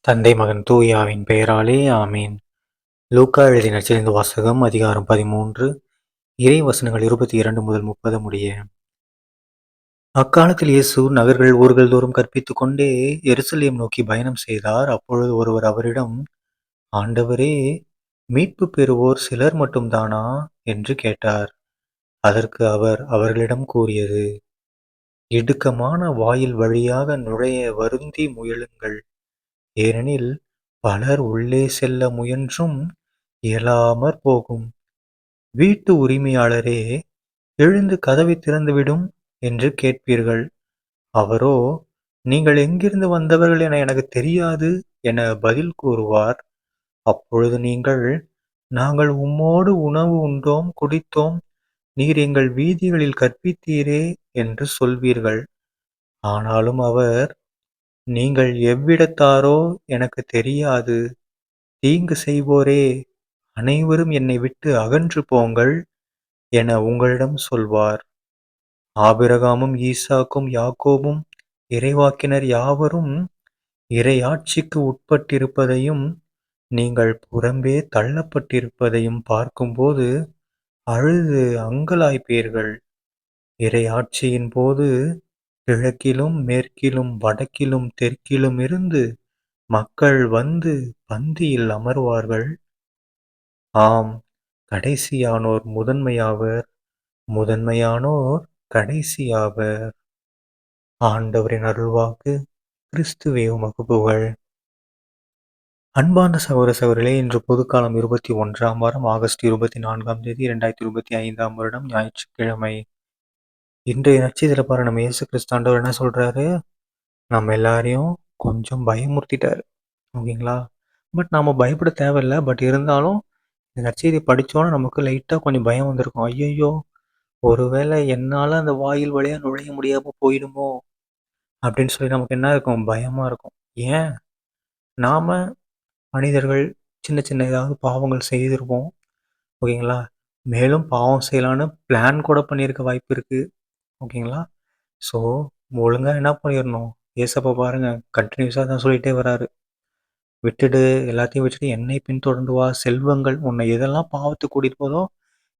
தந்தை மகன் தூயாவின் பெயராலே ஆமீன். லூக்கா எழுதி நச்சரிந்த வாசகம் அதிகாரம் பதிமூன்று இறை வசனங்கள் இருபத்தி இரண்டு முதல் முப்பது முடிய. அக்காலத்தில் இயேசு நகர்கள் ஊர்கள் தோறும் கற்பித்துக் கொண்டே எருசலேம் நோக்கி பயணம் செய்தார். அப்பொழுது ஒருவர் அவரிடம் ஆண்டவரே மீட்பு பெறுவோர் சிலர் மட்டும்தானா? என்று கேட்டார். அதற்கு அவர் அவர்களிடம் கூறியது இடுக்கமான வாயில் வழியாக நுழைய வருந்தி முயலுங்கள். ஏனெனில் பலர் உள்ளே செல்ல முயன்றும் இயலாமற் போகும். வீட்டு உரிமையாளரே எழுந்து கதவை திறந்துவிடும் என்று கேட்பீர்கள். அவரோ நீங்கள் எங்கிருந்து வந்தவர்கள் என எனக்கு தெரியாது என பதில் கூறுவார். அப்பொழுது நீங்கள் நாங்கள் உம்மோடு உணவு உண்டோம் குடித்தோம் நீர் எங்கள் வீதிகளில் கற்பித்தீரே என்று சொல்வீர்கள். ஆனாலும் அவர் நீங்கள் எவ்விடத்தாரோ எனக்கு தெரியாது. தீங்கு செய்வோரே அனைவரும் என்னை விட்டு அகன்று போங்கள் என உங்களிடம் சொல்வார். ஆபிரகாமும் ஈசாக்கும் யாக்கோபும் இறைவாக்கினர் யாவரும் இறையாட்சிக்கு உட்பட்டிருப்பதையும் நீங்கள் புறம்பே தள்ளப்பட்டிருப்பதையும் பார்க்கும்போது அழுது அங்கலாய்ப்பீர்கள். இறையாட்சியின் போது கிழக்கிலும் மேற்கிலும் வடக்கிலும் தெற்கிலும் இருந்து மக்கள் வந்து பந்தியில் அமர்வார்கள். ஆம் கடைசியானோர் முதன்மையாவர் முதன்மையானோர் கடைசியாவர். ஆண்டவரின் அருள்வாக்கு கிறிஸ்துவே உமக்கு புகழ். அன்பார்ந்த சகோதர சகோதரிகளே இன்று பொதுக்காலம் இருபத்தி ஒன்றாம் வாரம் ஆகஸ்ட் இருபத்தி நான்காம் தேதி இரண்டாயிரத்தி இருபத்தி ஐந்தாம் வருடம் ஞாயிற்றுக்கிழமை. இன்றைய நட்சத்திர பாரு நம்ம இயேசு கிறிஸ்தாண்டவர் என்ன சொல்கிறாரு நம்ம எல்லாரையும் கொஞ்சம் பயமுறுத்திட்டார். ஓகேங்களா? பட் நாம் பயப்பட தேவையில்லை. பட் இருந்தாலும் இந்த நற்செய்தி படித்தோன்னே நமக்கு லைட்டாக கொஞ்சம் பயம் வந்திருக்கும். ஐயையோ ஒருவேளை என்னால் அந்த வாயில் வழியாக நுழைய முடியாமல் போயிடுமோ? அப்படின்னு சொல்லி நமக்கு என்ன இருக்கும்? பயமாக இருக்கும். ஏன்? நாம் மனிதர்கள் சின்ன சின்ன ஏதாவது பாவங்கள் செய்திருப்போம். ஓகேங்களா? மேலும் பாவம் செய்யலான்னு பிளான் கூட பண்ணியிருக்க வாய்ப்பு இருக்குது ஓகேங்களா? ஸோ ஒழுங்காக என்ன பண்ணிடணும் ஏசப்பா பாருங்க கண்டினியூஸாக தான் சொல்லிகிட்டே வராரு. விட்டுடு எல்லாத்தையும் விட்டுட்டு என்னை பின்தொடர்ந்து வா செல்வங்கள் உன்னை எதெல்லாம் பாவத்துக்கு கூட்டிகிட்டு போதோ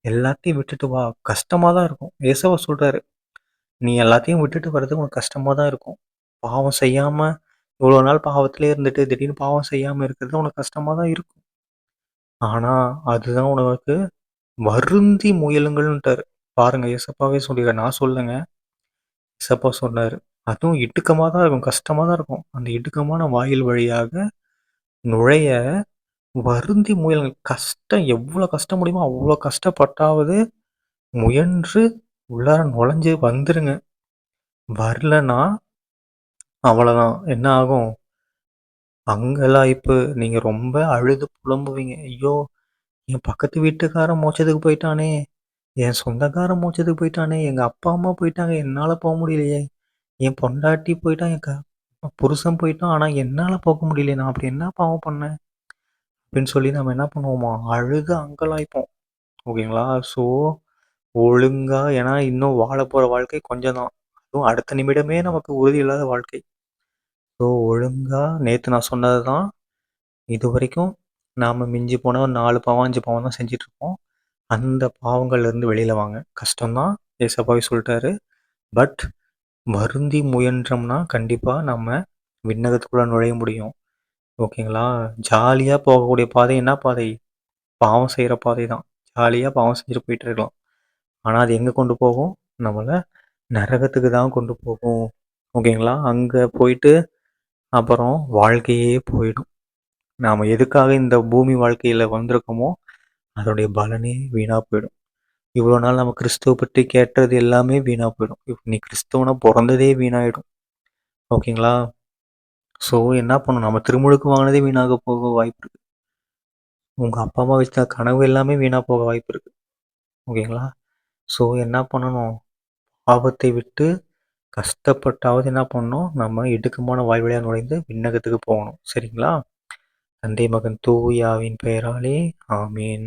எல்லாத்தையும் விட்டுட்டு வா. கஷ்டமாக தான் இருக்கும். ஏசவா சொல்கிறாரு நீ எல்லாத்தையும் விட்டுட்டு வர்றது உனக்கு கஷ்டமாக தான் இருக்கும். பாவம் செய்யாமல் இவ்வளோ நாள் பாவத்திலே இருந்துட்டு திடீர்னு பாவம் செய்யாமல் இருக்கிறது உனக்கு கஷ்டமாக தான் இருக்கும். ஆனால் அதுதான் உனக்கு வருந்தி முயலுங்கள்"ன்ட்டாரு. பாருங்க ஏசப்பாவே சொல்லிடுற நான் சொல்லுங்க. ஏசப்பா சொன்னார். அதுவும் இடுக்கமாக தான் இருக்கும் கஷ்டமாக தான் இருக்கும். அந்த இடுக்கமான வாயில் வழியாக நுழைய வருந்தி முயலுங்க கஷ்டம் எவ்வளோ கஷ்டம் முடியுமோ அவ்வளோ கஷ்டப்பட்டாவது முயன்று உள்ளார நுழைஞ்சு வந்துருங்க. வரலன்னா அவ்வளோதான். என்ன ஆகும்? அங்கெல்லாம் இப்போ நீங்கள் ரொம்ப அழுது புலம்புவீங்க. ஐயோ என் பக்கத்து வீட்டுக்காரன் மோச்சத்துக்கு போயிட்டானே. என் சொந்தக்காரன் மோச்சத்துக்கு போயிட்டானே எங்கள் அப்பா அம்மா போயிட்டாங்க என்னால் போக முடியலையே. என் பொண்டாட்டி போயிட்டான் என் க புருஷன் போயிட்டான் ஆனால் என்னால் போக முடியலையே நான் அப்படி என்ன பாவம் பண்ணேன்? அப்படின்னு சொல்லி நம்ம என்ன பண்ணுவோமா அழுக அங்கலாய்ப்போம். ஓகேங்களா? ஸோ ஒழுங்காக ஏன்னா இன்னும் வாழ போகிற வாழ்க்கை கொஞ்சம் தான் அதுவும் அடுத்த நிமிடமே நமக்கு உறுதி இல்லாத வாழ்க்கை. ஸோ ஒழுங்காக நேற்று நான் சொன்னது தான் இது வரைக்கும் நாம் மிஞ்சி போனால் ஒரு நாலு பாவம் அஞ்சு பாவம் தான் செஞ்சிட்ருக்கோம் அந்த பாவங்கள்லேருந்து வெளியில் வாங்க. கஷ்டம்தான் ஏசப்பாவே சொல்லிட்டாரு. பட் வருந்தி முயன்றோம்னா கண்டிப்பாக நம்ம விண்ணகத்துக்குள்ளே நுழைய முடியும். ஓகேங்களா? ஜாலியாக போகக்கூடிய பாதை என்ன பாதை? பாவம் செய்கிற பாதை தான் ஜாலியாக பாவம் செஞ்சுட்டு போயிட்டு இருக்கலாம். ஆனால் அது எங்கே கொண்டு போகும்? நம்மளை நரகத்துக்கு தான் கொண்டு போகும். ஓகேங்களா? அங்கே போயிட்டு அப்புறம் வாழ்க்கையே போயிடும். நாம் எதுக்காக இந்த பூமி வாழ்க்கையில் வந்திருக்கோமோ அதோடைய பலனே வீணாக போயிடும். இவ்வளோ நாள் நம்ம கிறிஸ்துவ பற்றி கேட்டது எல்லாமே வீணாக போயிடும். இப்போ நீ கிறிஸ்தவனை பிறந்ததே வீணாகிடும் ஓகேங்களா? ஸோ என்ன பண்ணணும்? நம்ம திருமுழுக்கு வாங்கினதே வீணாக போக வாய்ப்பு இருக்குது உங்கள் அப்பா அம்மா வச்ச கனவு எல்லாமே வீணாக போக வாய்ப்பு இருக்குது ஓகேங்களா? ஸோ என்ன பண்ணணும்? பாவத்தை விட்டு கஷ்டப்பட்டாவது என்ன பண்ணணும்? நம்ம இடுக்கமான வாய்வழியாக நுழைந்து விண்ணகத்துக்கு போகணும். சரிங்களா? தந்தை மகன் தூயாவின் பெயராலே ஆமீன்.